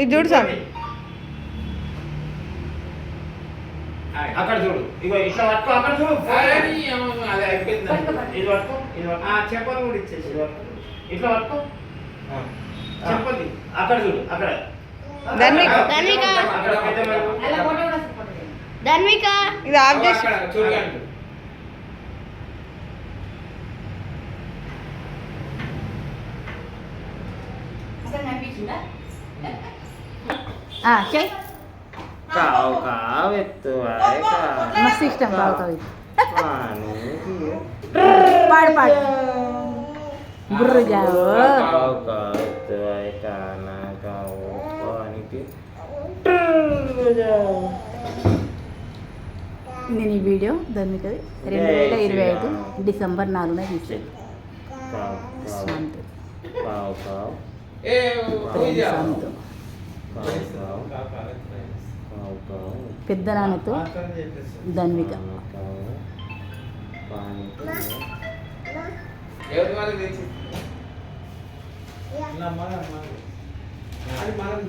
ఇది చూడు స్వామి అక్కడ చూడు. ఇగో ఇట్లా పట్టుకో అక్కడ చూడు. అది అయిపోయింది. ఇది పట్టుకో ఇది చెప్పలు కూడా ఇచ్చేసి. ఇట్లా పట్టుకో. చెప్పండి. అక్కడ చూడు అక్కడ. ధన్విక ఇది ఆఫ్ చేసి చూడగండి అసలు కనిపించిందా చెయ్ కావు కావు ఎత్తు వాయ్ కావు. మస్తు ఇష్టం కావు కావు. పాడు పాడు బుర్రు జావు కావు కావు ఎత్తు వాయ్ కానా కావు పానికి నేను ఈ వీడియో ధన్వికది రెండు వేల ఇరవై ఐదు డిసెంబర్ నాలుగున తీసాను కావు ఏ పెద్ద నాన్నతో ధన్విక. అది మనం?